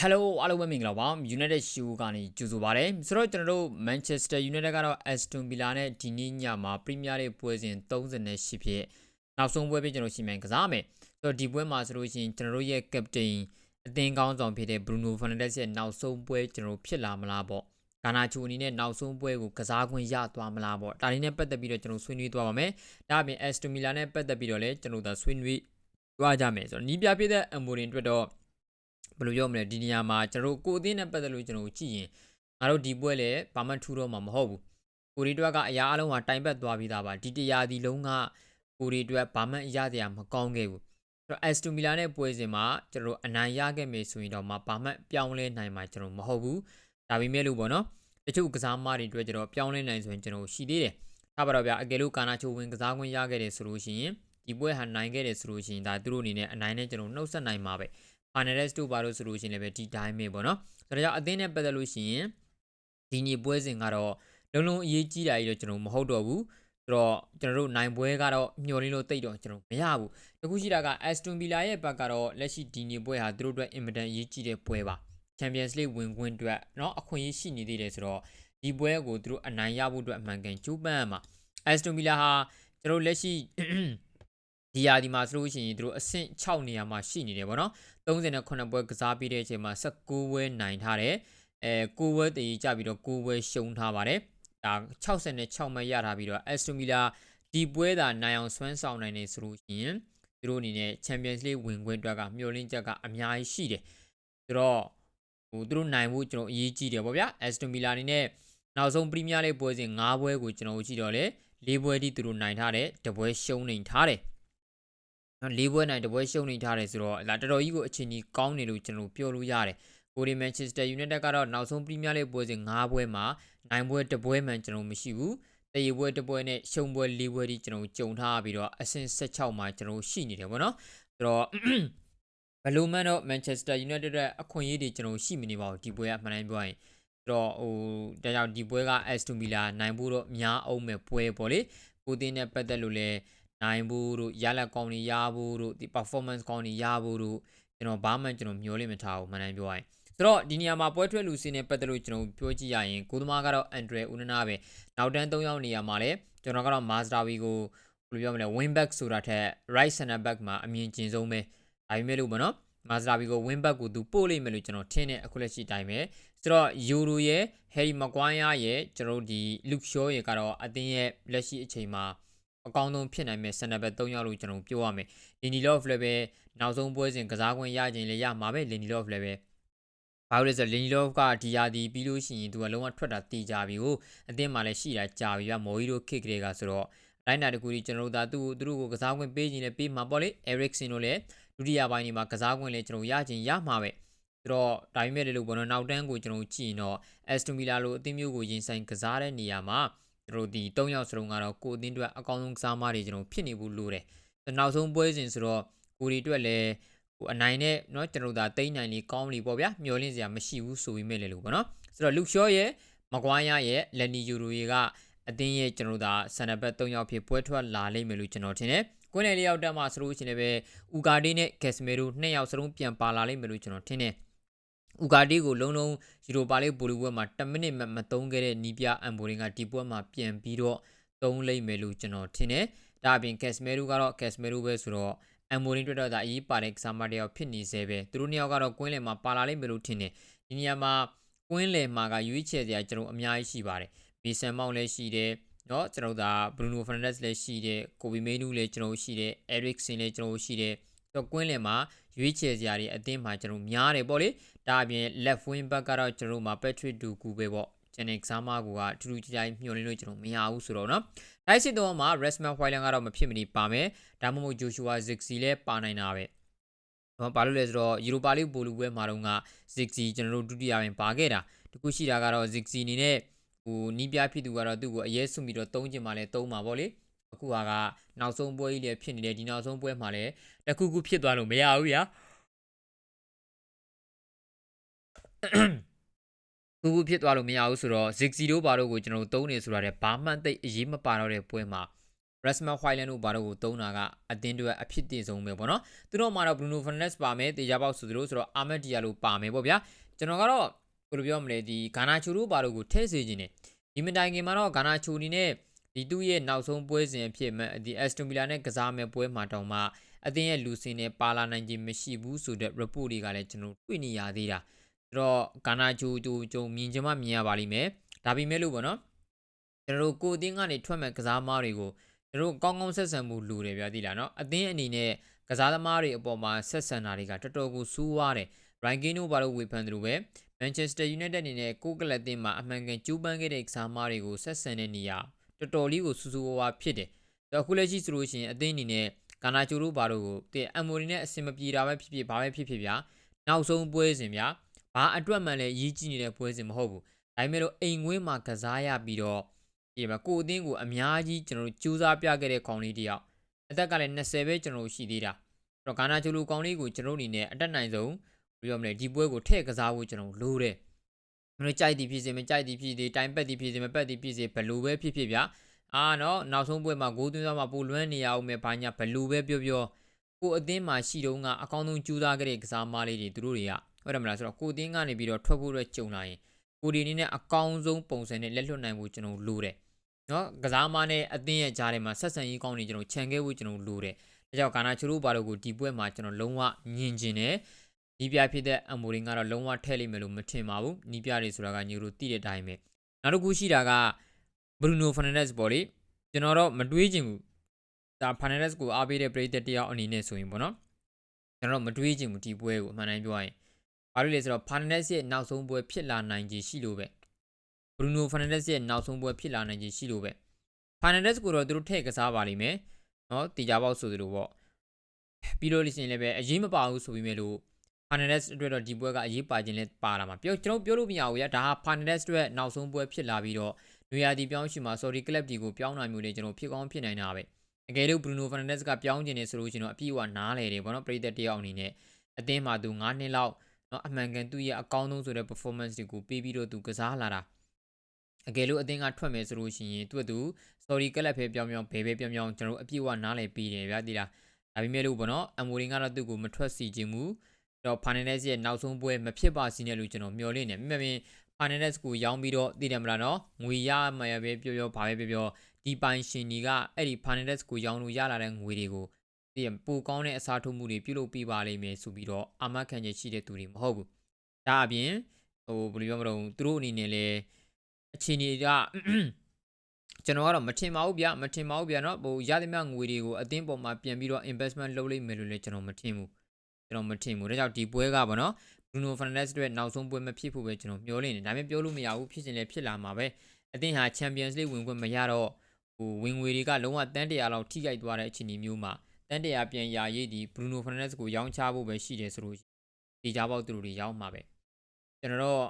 Hello အားလုံးပဲမင်္ဂလာပါ United Show ကနေကြိုဆိုပါရစေဆိုတော့ကျွန်တော်တို့ Manchester United ကတော့ Aston Villa နဲ့ဒီနေ့ညမှာ Premier League ပွဲစဉ်38ဖြစ်နောက်ဆုံးပွဲပဲကျွန်တော်ရှင်းမြန်ကစားမယ်ဆိုတော့ဒီပွဲမှာဆိုလို့ရှိရင်ကျွန်တော်တို့ရဲ့ Captain အသင်းကောင်းဆောင်ဖြစ်တဲ့ Bruno Fernandes ရဲ့နောက်ဆုံးပွဲကျွန်တော်ဖြစ်လာမလားပေါ့ဂါနာချူအနေနဲ့နောက်ဆုံးပွဲကိုကစားခွင့်ရသွားမလားပေါ့ဒါလေးနဲ့ပတ်သက်ပြီးတော့ကျွန်တော်ဆွေးနွေးသွားပါမယ်ဒါအပြင် Aston Villa နဲ့ပတ်သက်ပြီးတော့လည်းကျွန်တော်ဒါဆွေးနွေးသွားကြမယ်ဆိုတော့နီးပြပြတဲ့အမိုရင်အတွက်တော့ ဘယ်လိုပြောမလဲဒီနေရာမှာကျွန်တော်တို့ကိုအသင်းနဲ့ပတ်သက်လို့ကျွန်တော်ကြည့်ရင်ငါတို့ဒီပွဲလည်းဘာမှထူတော့မှာမဟုတ်ဘူးကိုရီတွက်ကအရာအလုံးဟာတိုင်ပတ်သွားပြီးသားပါဒီတရာဒီလုံးကကိုရီတွက်ဘာမှအရာတရားမကောင်းခဲ့ဘူးဆိုတော့ Aston Villa နဲ့ပွဲစဉ်မှာကျွန်တော်တို့အနိုင်ရခဲ့မယ်ဆိုရင်တော့မှဘာမှပြောင်းလဲနိုင်မှာကျွန်တော်မဟုတ်ဘူးဒါပေမဲ့လို့ပေါ့နော်တချို့ကစားမတွေအတွက်ကျွန်တော်ပြောင်းလဲနိုင်ဆိုရင်ကျွန်တော်ရှိသေးတယ်ထားပါတော့ဗျာအကယ်လို့ကာနာချိုဝင်ကစားခွင့်ရခဲ့တယ်ဆိုလို့ရှိရင်ဒီပွဲဟာနိုင်ခဲ့တယ်ဆိုလို့ရှိရင်ဒါသူတို့အနေနဲ့အနိုင်နဲ့ကျွန်တော်နှုတ်ဆက်နိုင်မှာပဲ Finals တို့ပါလို့ဆိုလို့ရှိရင်လည်းပဲဒီတိုင်းပဲပေါ့နော်ဒါကြောင့်အသင်းနဲ့ပတ်သက်လို့ရှိရင်ဒီနေ့ပွဲစဉ်ကတော့လုံးလုံးအရေးကြီးတာကြီးတော့ကျွန်တော်မဟုတ်တော့ဘူးဆိုတော့ကျွန်တော်တို့နိုင်ပွဲကတော့မျှော်လင့်လို့တိတ်တော့ကျွန်တော်မရဘူးတခုရှိတာက Aston Villa ရဲ့ဘက်ကတော့လက်ရှိဒီနေ့ပွဲဟာသူတို့အတွက်အင်မတန်အရေးကြီးတဲ့ပွဲပါ Champions League ဝင်ခွင့်အတွက်เนาะအခွင့်အရေးရှိနေသေးတယ်ဆိုတော့ဒီပွဲကိုသူတို့အနိုင်ရဖို့အတွက်အမှန်ကန်ကြိုးပမ်းရမှာ Aston Villa ဟာကျွန်တော်လက်ရှိ ဒီယာဒီမှာဆိုလို့ရှိရင်သူတို့အဆင့်6နေရာမှာရှိနေတယ်ဗောနော်38ပွဲကစားပြီးတဲ့အချိန်မှာ19ပွဲနိုင်ထားတယ်အဲ9ပွဲတည်ကြပြီးတော့9ပွဲရှုံးထားပါတယ်ဒါ66မှတ်ရထားပြီးတော့ Aston Villa ဒီပွဲသာနိုင်အောင်ဆွမ်းဆောင်နိုင်နေဆိုလို့ရှိရင်သူတို့အနေနဲ့ Champions League ဝင်ခွင့်အတွက်ကမျှော်လင့်ချက်ကအများကြီးရှိတယ်ဆိုတော့ဟိုသူတို့နိုင်ဖို့ကျွန်တော်အရေးကြီးတယ်ဗောဗျာ Aston Villa အနေနဲ့နောက်ဆုံး Premier League ပွဲစဉ်9ပွဲကိုကျွန်တော်ကြည့်တော့လေ၄ပွဲထိသူတို့နိုင်ထားတယ်တပွဲရှုံးနေထားတယ် နော်၄ပွဲနိုင်တပွဲရှုံးနေထားတယ်ဆိုတော့ဒါတော်တော်ကြီးကိုအချိန်ကြီးကောင်းနေလို့ကျွန်တော်ပြောလို့ရတယ်ကိုရီမန်ချက်စတာယူနိုက်တက်ကတော့နောက်ဆုံးပရီးမီးယားလိပွဲစဉ်၅ပွဲမှာနိုင်ပွဲတစ်ပွဲမှန်ကျွန်တော်မရှိဘူးတရေပွဲတစ်ပွဲနဲ့ရှုံပွဲ၄ပွဲဒီကျွန်တော်ကြုံထားပြီးတော့အဆင့်16မှာကျွန်တော်ရှိနေတယ်ဗောနော်ဆိုတော့ဘလိုမှန်တော့ Manchester United ရဲ့အခွင့်အရေးတွေကျွန်တော်ရှိမနေပါဘူးဒီပွဲကအမှန်တမ်းပြောရင်ဆိုတော့ဟိုဒါကြောင့်ဒီပွဲက Aston Villa နိုင်ဖို့တော့များအောင်မဲ့ပွဲပေါ့လေကိုတင်းနဲ့ပတ်သက်လို့လည်း နိုင်ဖို့တို့ရလက်ကောင်းတွေရဖို့တို့ဒီ performance ကောင်းတွေရဖို့တို့ကျွန်တော်ဘာမှကျွန်တော်မျှော်လင့်မထားဘူးမှန်တမ်းပြောရရင်ဆိုတော့ဒီနေရာမှာပွဲထွက်လူစင်းနဲ့ပတ်သက်လို့ကျွန်တော်ပြောကြည့်ရရင်ကိုသမားကတော့အန်ဒရယ်ဦးနနာပဲနောက်တန်း၃ယောက်နေရာမှာလည်းကျွန်တော်ကတော့မာစတာဝီကိုဘယ်လိုပြောမလဲ wing back ဆိုတာထက် right center back မှာအမြင်ကျင်ဆုံးပဲဒါပေမဲ့လို့ပေါ့နော်မာစတာဝီကို wing back ကိုသူပို့လိမ့်မယ်လို့ကျွန်တော်ထင်တယ်အခုလက်ရှိအတိုင်းပဲဆိုတော့ယူရိုရဲ့ Harry Maguire ရဲ့ကျွန်တော်ဒီ Luke Shaw ရဲ့ကတော့အသင်းရဲ့လက်ရှိအချိန်မှာ အကောင်းဆုံးဖြစ်နိုင်မဲ့ center back ၃ယောက်လို့ကျွန်တော်ပြောရမယ်။ Lindelof လည်းပဲနောက်ဆုံးပွဲစဉ်ကစားခွင့်ရခြင်းလည်းရမှာပဲ Lindelof လည်းပဲဘာလို့လဲဆိုတော့ Lindelof ကဒီယာဒီပြီးလို့ရှိရင်သူကလုံးဝထွက်တာတီးကြပြီကိုအသင်းမှာလည်းရှိတာကြာပြီကမော်ဟီရိုခစ်ကလေးကဆိုတော့တိုင်းတာတကူကြီးကျွန်တော်တို့ဒါသူ့သူတို့ကိုကစားခွင့်ပေးခြင်းလည်းပေးမှာပေါ့လေ Eriksen တို့လည်းဒုတိယပိုင်းဒီမှာကစားခွင့်လည်းကျွန်တော်ရခြင်းရမှာပဲဆိုတော့ဒါပေမဲ့လည်းလို့ပေါ့နော်နောက်တန်းကိုကျွန်တော်ကြည့်ရင်တော့ Aston Villa လိုအသင်းမျိုးကိုရင်ဆိုင်ကစားတဲ့နေရာမှာ ကျွန်တော်ဒီ၃ယောက်စလုံးကတော့ကိုအသင်းအတွက်အကောင်းဆုံးကစားမတွေကျွန်တော်ဖြစ်နေဖို့လိုတယ်နောက်ဆုံးပွဲစဉ်ဆိုတော့ကိုရီအတွက်လည်းဟိုအနိုင်နဲ့เนาะကျွန်တော်ဒါတိမ့်နိုင်လေးကောင်းပြီပေါ့ဗျာမျောလင့်စရာမရှိဘူးဆိုပြီးမဲ့လေလို့ပေါ့နော်ဆိုတော့လူရှော့ရဲ့မကွားရရဲ့လက်နီယူရိုရေကအသင်းရဲ့ကျွန်တော်ဒါဆန်နဘတ်၃ယောက်ဖြစ်ပွဲထွက်လာလိမ့်မယ်လို့ကျွန်တော်ထင်တယ်ကွင်းလေလေးယောက်တက်မှဆိုလို့ရှိရင်လည်းဥကာဒီနဲ့ကက်စမီရိုနှစ်ယောက်စလုံးပြန်ပါလာလိမ့်မယ်လို့ကျွန်တော်ထင်တယ် ဥဂါဒီကိုလုံးလုံးယူရိုပါလိပိုလီပွဲမှာ10မိနစ်မှမသုံးခဲ့တဲ့နီးပြအန်ဘိုရင်ကဒီပွဲမှာပြန်ပြီးတော့သုံးလိမ့်မယ်လို့ကျွန်တော်ထင်တယ်။ဒါအပြင်ကက်စမဲရိုကတော့ကက်စမဲရိုပဲဆိုတော့အန်မိုရင်းတွေ့တော့ဒါအရေးပါတဲ့ကစားမတယောက်ဖြစ်နေစေပဲသူတို့နှစ်ယောက်ကတော့ကွင်းလယ်မှာပါလာလိမ့်မယ်လို့ထင်တယ်။ဒီနေရာမှာကွင်းလယ်မှာကရွေးချယ်စရာကျွန်တော်အများကြီးရှိပါတယ်။မီဆန်မောင်လည်းရှိတယ်။နော်ကျွန်တော်ဒါဘရူနိုဖန်နက်စ်လည်းရှိတယ်။ကိုဘီမေနူးလည်းကျွန်တော်ရှိတယ်။အဲရစ်ဆင်လည်းကျွန်တော်ရှိတယ်။ဆိုတော့ကွင်းလယ်မှာ ရွေးချယ်စရာတွေအသင်းမှာကျွန်တော်များတယ်ပေါ့လေဒါအပြင် left wing back ကတော့ကျွန်တော်မှာ Patrick Duku ပဲပေါ့ကျန်တဲ့ကစားမကူကအထူးကြီးကြီးမျှော်လင့်လို့ကျွန်တော်မရဘူးဆိုတော့နော်။တိုက်စစ်တော့မှာ Resman Whiteland ကတော့မဖြစ်မနေပါမယ်။ဒါမှမဟုတ် Joshua Zixi လည်းပါနိုင်တာပဲ။ဘာပါလို့လဲဆိုတော့ Europa League ပိုလူပွဲမှာတော့က Zixi ကျွန်တော်တို့ဒုတိယပင်ပါခဲ့တာ။တခုရှိတာကတော့ Zixi အနေနဲ့ဟိုနီးပြားဖြစ်သူကတော့သူ့ကိုအရေးစုပြီးတော့တုံးကျင်မှလည်းတုံးမှာပေါ့လေ။ အခုကနောက်ဆုံးပွဲကြီးလည်းဖြစ်နေတယ်ဒီနောက်ဆုံးပွဲမှာလည်းတခုခုဖြစ်သွားလို့မရဘူးဗျာခုခုဖြစ်သွားလို့မရဘူးဆိုတော့ Ziggy တို့ဘာတို့ကိုကျွန်တော်တို့သုံးနေဆိုတာတဲ့ဘာမှသိအရေးမပါတော့တဲ့ပွဲမှာ Rasmus Hojlund တို့ဘာလို့ကိုသုံးတာကအတင်းတွေအဖြစ်တည်ဆုံးပဲပေါ့နော်သူတို့မှာတော့ Bruno Fernandes ပါမယ်တေချာပေါက်ဆိုသလိုဆိုတော့ Ahmed Diallo ပါမယ်ပေါ့ဗျာကျွန်တော်ကတော့ဘယ်လိုပြောမလဲဒီဂါနာချိုတို့ဘာလို့ကိုထည့်စေခြင်းနေဒီမတိုင်ခင်မှာတော့ဂါနာချိုနေနဲ့ ဒီသူ့ရဲ့နောက်ဆုံးပွဲစဉ်အဖြစ်မဲ့ဒီ Aston Villa နဲ့ကစားမဲ့ပွဲမှာတောင်မှအသင်းရဲ့လူစင်နဲ့ပါလာနိုင်ခြင်းမရှိဘူးဆိုတဲ့ report တွေကလည်းကျွန်တော်တွေ့နေရသေးတာဆိုတော့ဂါနာချိုတို့ကြုံမြင်ချင်မှမြင်ရပါလိမ့်မယ်ဒါပေမဲ့လို့ပေါ့နော်ကျွန်တော်တို့ကိုအသင်းကနေထွက်မဲ့ကစားမားတွေကိုကျွန်တော်တို့ကောင်းကောင်းဆက်ဆံမှုလိုတယ်ဗျာသိလားနော်အသင်းအနေနဲ့ကစားသမားတွေအပေါ်မှာဆက်ဆံတာတွေကတော်တော်ကိုဆိုးရွားတယ် Rankino ဘာလို့ဝေဖန်တယ်လို့ပဲ Manchester United အနေနဲ့ကိုကလပ်တင်မှာအမှန်ကန်ကျူးပန်းခဲ့တဲ့ကစားသမားတွေကိုဆက်ဆံတဲ့နေရာ တော်တော်လေးကိုစူးစူးဝါးဝါဖြစ်တယ်။ဆိုတော့အခုလက်ရှိဆိုလို့ရှိရင်အသင်းအနေနဲ့ကာနာချိုတို့ဘာလို့ကိုတဲ့အမိုရီနဲ့အဆင်မပြေတာပဲဖြစ်ဖြစ်ဘာပဲဖြစ်ဖြစ်ဗျာနောက်ဆုံးပွဲစဉ်ဗျာဘာအတွက်မှလည်းရည်ကြည့်နေတဲ့ပွဲစဉ်မဟုတ်ဘူး။ဒါပေမဲ့လို့အိမ်ငွေးမှာကစားရပြီးတော့ဒီမှာကိုအသင်းကိုအများကြီးကျွန်တော်တို့ကြိုးစားပြခဲ့တဲ့ခေါင်းလေးတယောက်အသက်ကလည်း20ပဲကျွန်တော်တို့ရှိသေးတာ။အဲ့တော့ကာနာချိုလိုခေါင်းလေးကိုကျွန်တော်တို့အနေနဲ့အတက်နိုင်ဆုံးပြောမလဲဒီပွဲကိုထည့်ကစားဖို့ကျွန်တော်လိုတယ် မလို့ကြိုက်သည်ဖြစ်စေမကြိုက်သည်ဖြစ်စေတိုင်ပက်သည်ဖြစ်စေမပက်သည်ဖြစ်စေဘယ်လိုပဲဖြစ်ဖြစ်ဗျာအာနော်နောက်ဆုံးပွဲမှာဂိုးသွင်းသွားမှာပိုလွမ်းနေရအောင်ပဲဘာညာဘယ်လိုပဲပြောပြောကိုအသင်းမှာရှိတော့ကအကောင်းဆုံးကြိုးစားခဲ့တဲ့ကစားမလေးတွေသူတို့တွေကဟုတ်တယ်မလားဆိုတော့ကိုအသင်းကနေပြီးတော့ထွက်ဖို့အတွက်ကြုံလာရင်ကိုဒီအနေနဲ့အကောင်းဆုံးပုံစံနဲ့လက်လွတ်နိုင်ဖို့ကျွန်တော်လိုတယ်နော်ကစားမနဲ့အသင်းရဲ့ကြားထဲမှာဆက်ဆံရေးကောင်းနေကျွန်တော်ခြံခဲ့ဖို့ကျွန်တော်လိုတယ်ဒါကြောင့်ကာနာချိုတို့ဘာလို့ကိုဒီပွဲမှာကျွန်တော်လုံးဝမြင်ကျင်တယ် နီးပြဖြစ်တဲ့အမိုရင်ကတော့လုံးဝထည့်လိမ့်မယ်လို့မထင်ပါဘူးနီးပြတွေဆိုတာကညိုတို့သိတဲ့အတိုင်းပဲနောက်တစ်ခုရှိတာကဘရူနိုဖာနန်ဒက်စ်ပေါ့လေကျွန်တော်တော့မတွေးချင်ဘူးဒါဖာနန်ဒက်စ်ကိုအားပေးတဲ့ပရိသတ်တယောက်အနေနဲ့ဆိုရင်ပေါ့နော်ကျွန်တော်မတွေးချင်ဘူးဒီပွဲကိုအမှန်တမ်းပြောရရင်ဘာလို့လဲဆိုတော့ဖာနန်ဒက်စ်ရဲ့နောက်ဆုံးပွဲဖြစ်လာနိုင်ခြေရှိလို့ပဲဘရူနိုဖာနန်ဒက်စ်ရဲ့နောက်ဆုံးပွဲဖြစ်လာနိုင်ခြေရှိလို့ပဲဖာနန်ဒက်စ်ကိုတော့သူတို့ထည့်ကစားပါလိမ့်မယ်နော်တီကြပေါက်ဆိုသလိုပေါ့ပြီးလို့လိမ့်ရင်လည်းပဲအရေးမပါဘူးဆိုပြီးမဲ့လို့ Fernandes အတွက်တော့ဒီပွဲကအရေးပါခြင်းလဲပါလာမှာပြောကျွန်တော်ပြောလို့မရဘူးရဒါဟာ Fernandes အတွက်နောက်ဆုံးပွဲဖြစ်လာပြီးတော့နွေရာသီပြောင်းရှိမှာ Saudi Club ဒီကိုပြောင်းနိုင်မျိုးလေကျွန်တော်ဖြစ်ကောင်းဖြစ်နိုင်တာပဲအကယ်လို့ Bruno Fernandes ကပြောင်းခြင်းနေဆိုလို့ကျွန်တော်အပြည့်အဝနားလေတယ်ဗောနော်ပရိသတ်တယောက်အနေနဲ့အသင်းမှာသူ9နှစ်လောက်နော်အမှန်ကန်သူ့ရဲ့အကောင်းဆုံးဆိုတဲ့ performance တွေကိုပေးပြီးတော့သူကစားလာတာအကယ်လို့အသင်းကထွက်မယ်ဆိုလို့ရှိရင်သူ့သူ Saudi Club ပဲပြောင်းပြောင်းဘယ်ပဲပြောင်းပြောင်းကျွန်တော်အပြည့်အဝနားလေပြီးတယ်ဗျာဒီလားဒါပေမဲ့လို့ဗောနော်အမိုရင်ကတော့သူ့ကိုမထွက်စီခြင်းဘူး တော့ Fernandes ရဲ့နောက်ဆုံးပွဲမဖြစ်ပါစေနဲ့လို့ကျွန်တော်မျှော်လင့်နေမြင်မြင် Fernandes ကိုရောင်းပြီးတော့တည်တယ်မလားနော်ငွေရမှာပဲပြောပြောဘာပဲပြောပြောဒီပိုင်ရှင်တွေကအဲ့ဒီ Fernandes ကိုရောင်းလို့ရလာတဲ့ငွေတွေကိုတည်ပိုကောင်းတဲ့အစားထိုးမှုတွေပြုလုပ်ပေးပါလိမ့်မယ်ဆိုပြီးတော့အာမခံချက်ရှိတဲ့သူတွေမဟုတ်ဘူးဒါအပြင်ဟိုဘယ်လိုပြောမလို့သူတို့အနေနဲ့လည်းအချိန်ကြီးကကျွန်တော်ကတော့မထင်ပါဘူးဗျမထင်ပါဘူးဗျเนาะဟိုရသည်မြငွေတွေကိုအသင်းပေါ်မှာပြန်ပြီးတော့ investment လုပ်လိမ့်မယ်လို့လည်းကျွန်တော်မထင်ဘူး ကျွန်တော်မထင်ဘူးဒါကြောင့်ဒီပွဲကပေါ့နော် Bruno Fernandes အတွက်နောက်ဆုံးပွဲမဖြစ်ဖို့ပဲကျွန်တော်မျှော်လင့်နေဒါပေမဲ့ပြောလို့မရဘူးဖြစ်ရင်လည်းဖြစ်လာမှာပဲအသင်းဟာ Champions League ဝင်ခွင့်မရတော့ဟိုဝင်ငွေတွေကလုံးဝတန်းတရာလောက်ထိခိုက်သွားတဲ့အခြေအနေမျိုးမှာတန်းတရာပြန်ရာရေးဒီ Bruno Fernandes ကိုရောင်းချဖို့ပဲရှိတယ်ဆိုလို့ဒီကြပေါက်သူတို့တွေရောင်းမှာပဲကျွန်တော်တော့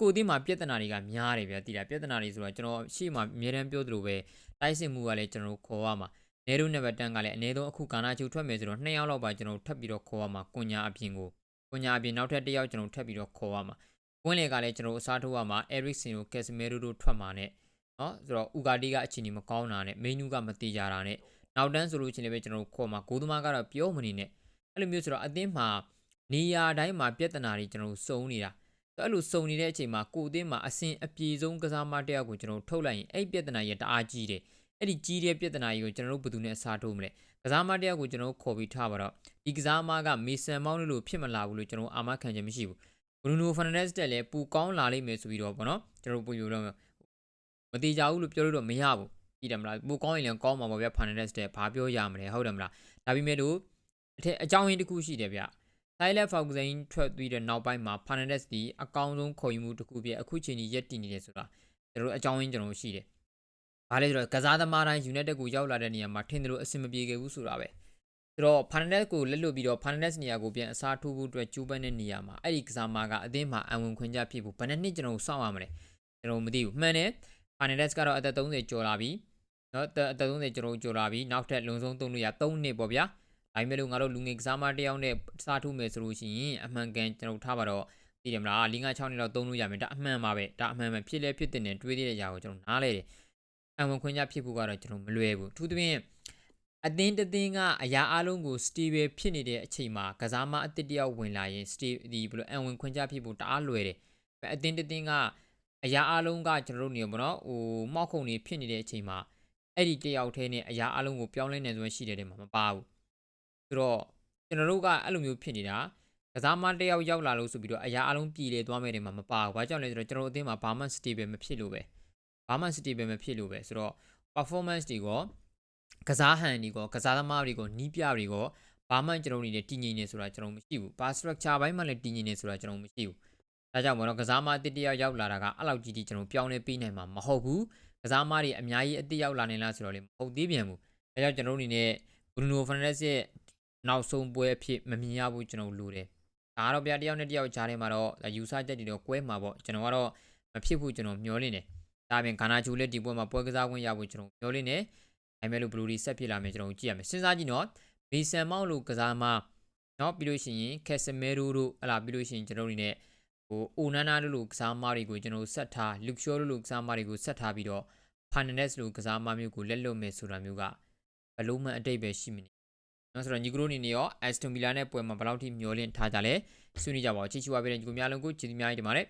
ကိုအသင်းမှာပြဿနာတွေကများတယ်ဗျာတိတာပြဿနာတွေဆိုတော့ကျွန်တော်ရှေ့မှာအများတန်းပြောသလိုပဲတိုက်စစ်မှုကလည်းကျွန်တော်ခေါ်ရမှာ နေရုံနံပါတ်10ကလည်းအနည်းဆုံးအခုကာနာချိုထွက်မယ်ဆိုတော့2ယောက်လောက်ပါကျွန်တော်ထပ်ပြီးတော့ခေါ်ရမှာကွန်ညာအပြင်ကိုကွန်ညာအပြင်နောက်ထပ်တစ်ယောက်ကျွန်တော်ထပ်ပြီးတော့ခေါ်ရမှာကွင်းလေကလည်းကျွန်တော်အစားထိုးရမှာ Eric Sin ကို Casemiro တို့ထွက်မှာနဲ့နော်ဆိုတော့ Ugati ကအချိန်ကြီးမကောင်းတာနဲ့ Menu ကမတိကြတာနဲ့နောက်တန်းဆိုလို့ချင်းလည်းပဲကျွန်တော်ခေါ်မှာဂိုးသမားကတော့ပြောမနေနဲ့အဲ့လိုမျိုးဆိုတော့အသင်းမှာနေရာတိုင်းမှာပြဿနာတွေကျွန်တော်စုံနေတာအဲ့လိုစုံနေတဲ့အချိန်မှာကိုအသင်းမှာအစင်အပြေဆုံးကစားမတယောက်ကိုကျွန်တော်ထုတ်လိုက်ရင်အဲ့ပြဿနာကြီးတအားကြီးတယ် အဲ့ဒီကြီးတဲ့ပြဿနာကြီးကိုကျွန်တော်တို့ဘယ်သူနဲ့အစားထိုးမလဲကစားမတယောက်ကိုကျွန်တော်တို့ခေါ်ပြီးထားပါတော့ဒီကစားမကမေဆန်မောင်းလို့ဖြစ်မလာဘူးလို့ကျွန်တော်အာမခံချက်မရှိဘူးဘရူနိုဖာနန်ဒက်စ်တက်လည်းပူကောင်းလာလိမ့်မယ်ဆိုပြီးတော့ပေါ့နော်ကျွန်တော်တို့ပုံပြတော့မတိကြဘူးလို့ပြောလို့တော့မရဘူးကြည့်တယ်မလားပူကောင်းရင်လည်းကောင်းမှာပေါ့ဗျဖာနန်ဒက်စ်တက်ဘာပြောရမလဲဟုတ်တယ်မလားဒါပေမဲ့လို့အထက်အကြောင်းရင်းတစ်ခုရှိတယ်ဗျဆိုင်လက်ဖောက်ဂိန်းထွက်ပြီးတဲ့နောက်ပိုင်းမှာ Fernandes ဒီအကောင်းဆုံးခေါ်ယူမှုတစ်ခုပြအခုချိန်ကြီးရက်တည်နေတယ်ဆိုတာကျွန်တော်တို့အကြောင်းရင်းကျွန်တော်ရှိတယ် ဘာလဲဆိုတော့ကစားသမားတိုင်း United ကိုရောက်လာတဲ့နေရာမှာထင်တယ်လို့အဆင်မပြေခဲ့ဘူးဆိုတာပဲဆိုတော့ Fernandes ကိုလက်လွတ်ပြီးတော့ Fernandes နေရာကိုပြန်အစားထိုးဖို့အတွက်ကြိုးပမ်းတဲ့နေရာမှာအဲ့ဒီကစားသမားကအသင်းမှာအဝင်ခွင့်ကြဖြစ်ဖို့ဘယ်နှစ်နှစ်ကျွန်တော်စောင့်ရမလဲကျွန်တော်မသိဘူးမှန်တယ် Fernandes ကတော့အသက်30ကျော်လာပြီနော်အသက်30ကျွန်တော်ကျော်လာပြီနောက်ထပ်လုံဆုံးသုံးလို့ရ3နှစ်ပေါ့ဗျာဒါပေမဲ့လို့ငါတို့လူငယ်ကစားမတယောက်နဲ့စားထိုးမယ်ဆိုလို့ရှိရင်အမှန်ကန်ကျွန်တော်ထားပါတော့သိတယ်မလား၄၅6နှစ်လောက်သုံးလို့ရမယ်ဒါအမှန်ပါပဲဒါအမှန်ပဲဖြစ်လဲဖြစ်တဲ့နဲ့တွေးသေးတဲ့အရာကိုကျွန်တော်နားလဲတယ် အဝင်ခွင့်ကြဖြစ်ဖို့ကတော့ကျွန်တော်မလွယ်ဘူးအထူးသဖြင့်အသင်းတစ်သင်းကအရာအလုံးကို stable ဖြစ်နေတဲ့အချိန်မှာကစားမအသစ်တစ်ယောက်ဝင်လာရင် stable ဒီဘယ်လိုအဝင်ခွင့်ကြဖြစ်ဖို့တအားလွယ်တယ်။အသင်းတစ်သင်းကအရာအလုံးကကျွန်တော်တို့နေရောပေါ့နော်ဟိုမောက်ခုံနေဖြစ်နေတဲ့အချိန်မှာအဲ့ဒီတစ်ယောက်ထဲနဲ့အရာအလုံးကိုပြောင်းလဲနေဆိုရင်ရှိတယ်တဲ့မှာမပါဘူး။ဆိုတော့ကျွန်တော်တို့ကအဲ့လိုမျိုးဖြစ်နေတာကစားမတစ်ယောက်ရောက်လာလို့ဆိုပြီးတော့အရာအလုံးပြည်လေသွားမယ်တဲ့မှာမပါဘူး။ဘာကြောင့်လဲဆိုတော့ကျွန်တော်တို့အသင်းမှာဘာမှ stable မဖြစ်လို့ပဲ။ ဘာမှ stable မဖြစ်လို့ပဲဆိုတော့ performance တွေကောကစားဟန်တွေကောကစားသမားတွေကောနီးပြတွေကောဘာမှကျွန်တော်တို့အနေနဲ့တည်ငြိမ်နေဆိုတာကျွန်တော်မရှိဘူး bar structure ဘိုင်းမှာလည်းတည်ငြိမ်နေဆိုတာကျွန်တော်မရှိဘူးဒါကြောင့်မလို့ကစားမအတစ်တယောက်ရောက်လာတာကအဲ့လောက်ကြီးကြီးကျွန်တော်ပြောင်းလဲပေးနိုင်မှာမဟုတ်ဘူးကစားမတွေအများကြီးအတစ်ရောက်လာနေလားဆိုတော့လေမဟုတ်သေးပြန်ဘူးဒါကြောင့်ကျွန်တော်တို့အနေနဲ့ Bruno Fernandes ရဲ့နောက်ဆုံးပွဲအဖြစ်မမြင်ရဘူးကျွန်တော်လိုတယ်ဒါကတော့ဗျာတယောက်နဲ့တယောက်ကြားထဲမှာတော့ယူဆချက်တွေတော့ကွဲမှာပေါ့ကျွန်တော်ကတော့မဖြစ်ဘူးကျွန်တော်မျှော်လင့်တယ် ဒါပြင်ဂါနာဂျူလည်းဒီပွဲမှာပွဲကစားခွင့်ရဖို့ကျွန်တော်မျှော်လင့်တယ်ဒါပေမဲ့လို့ဘလူးဒီဆက်ဖြစ်လာမယ်ကျွန်တော်ကြည့်ရမယ်စဉ်းစားကြည့်နော်ဗီဆန်မောက်လို့ကစားမနော်ပြီးလို့ရှိရင်ကက်စမဲရိုတို့ဟလာပြီးလို့ရှိရင်ကျွန်တော်တို့နေနဲ့ဟိုအိုနာနာတို့လိုကစားမတွေကိုကျွန်တော်ဆက်ထားလူရှောတို့လိုကစားမတွေကိုဆက်ထားပြီးတော့ဖာနနက်စ်လိုကစားမမျိုးကိုလက်လွတ်မယ်ဆိုတာမျိုးကဘလုံးမအတိတ်ပဲရှိမနေနော်ဆိုတော့ညီကရိုနေနေရောအက်စတိုမီလာနဲ့ပွဲမှာဘယ်လောက်ထိမျောလင့်ထားကြလဲဆွေးနွေးကြပါဦးချစ်ချူပါပေးတဲ့ညီကိုများလုံးကိုကျေးဇူးများကြီးတင်ပါတယ်